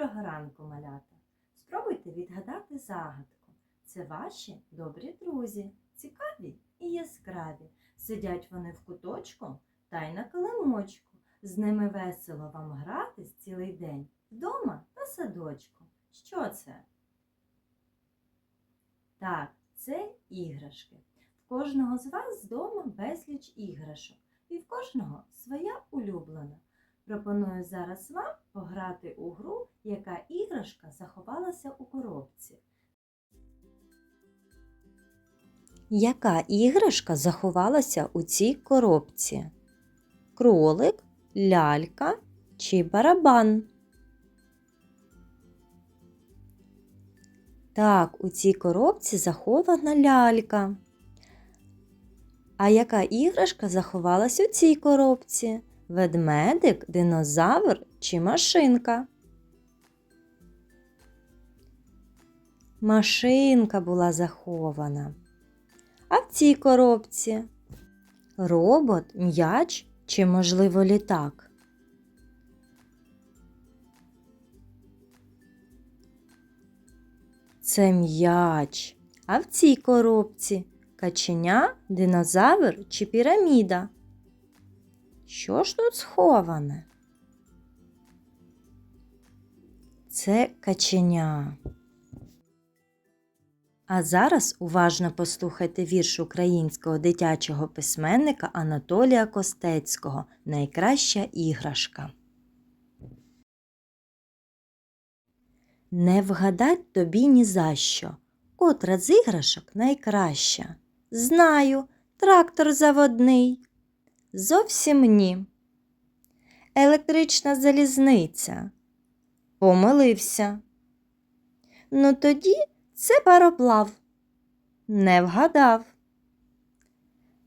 Доброго ранку, малята! Спробуйте відгадати загадку. Це ваші добрі друзі, цікаві і яскраві. Сидять вони в куточку та й на килимочку. З ними весело вам гратись цілий день вдома та садочку. Що це? Так, це іграшки. В кожного з вас вдома безліч іграшок, і в кожного своя улюблена. Пропоную зараз вам пограти у гру, яка іграшка заховалася у коробці. Яка іграшка заховалася у цій коробці? Кролик, лялька чи барабан? Так, у цій коробці захована лялька. А яка іграшка заховалась у цій коробці? Ведмедик, динозавр чи машинка? Машинка була захована. А в цій коробці робот, м'яч чи, можливо, літак? Це м'яч. А в цій коробці каченя, динозавр чи піраміда? Що ж тут сховане? Це каченя. А зараз уважно послухайте вірш українського дитячого письменника Анатолія Костецького Найкраща іграшка. Не вгадать тобі ні за що, котра з іграшок найкраща. Знаю, трактор заводний. Зовсім ні. Електрична залізниця. Помилився. Ну тоді це пароплав. Не вгадав.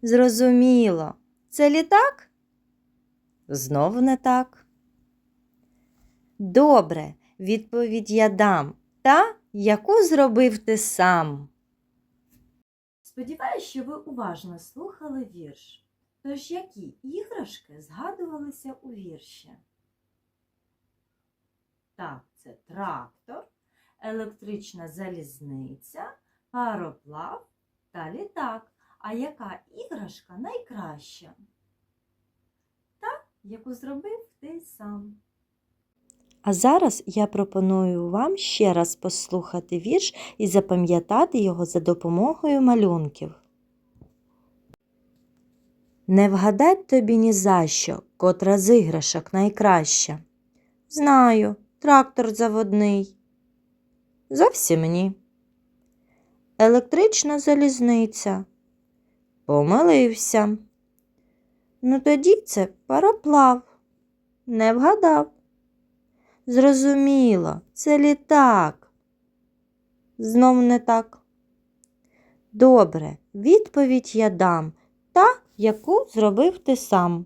Зрозуміло, це літак? Знову не так. Добре, відповідь я дам. Та, яку зробив ти сам. Сподіваюсь, що ви уважно слухали вірш. Тож які іграшки згадувалися у вірші? Так, це трактор, електрична залізниця, пароплав та літак. А яка іграшка найкраща? Та, яку зробив ти сам. А зараз я пропоную вам ще раз послухати вірш і запам'ятати його за допомогою малюнків. Не вгадать тобі ні за що, котра з іграшок найкраща. Знаю, трактор заводний. Зовсім ні. Електрична залізниця. Помилився. Ну тоді це пароплав. Не вгадав. Зрозуміло, це літак. Знов не так. Добре, відповідь я дам яку зробив ти сам.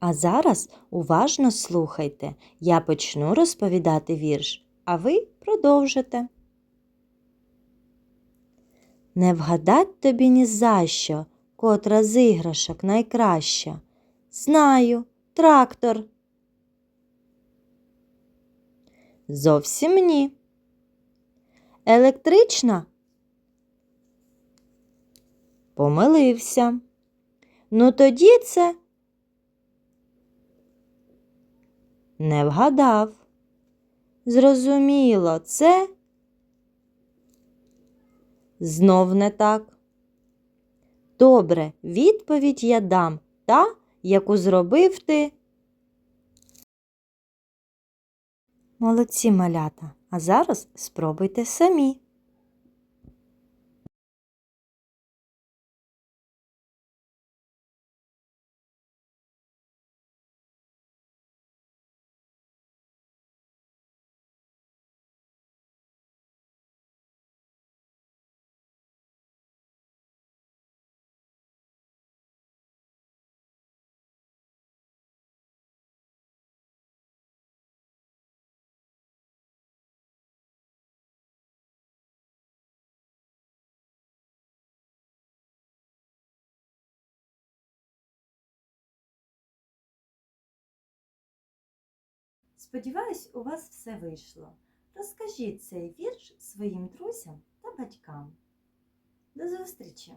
А зараз уважно слухайте. Я почну розповідати вірш, а ви продовжите. Не вгадать тобі ні за що, котра з іграшок найкраща. Знаю, трактор. Зовсім ні. Електрична? Помилився. Ну тоді це не вгадав. Зрозуміло, це знов не так. Добре, відповідь я дам та, яку зробив ти. Молодці малята, а зараз спробуйте самі. Сподіваюсь, у вас все вийшло. Розкажіть цей вірш своїм друзям та батькам. До зустрічі!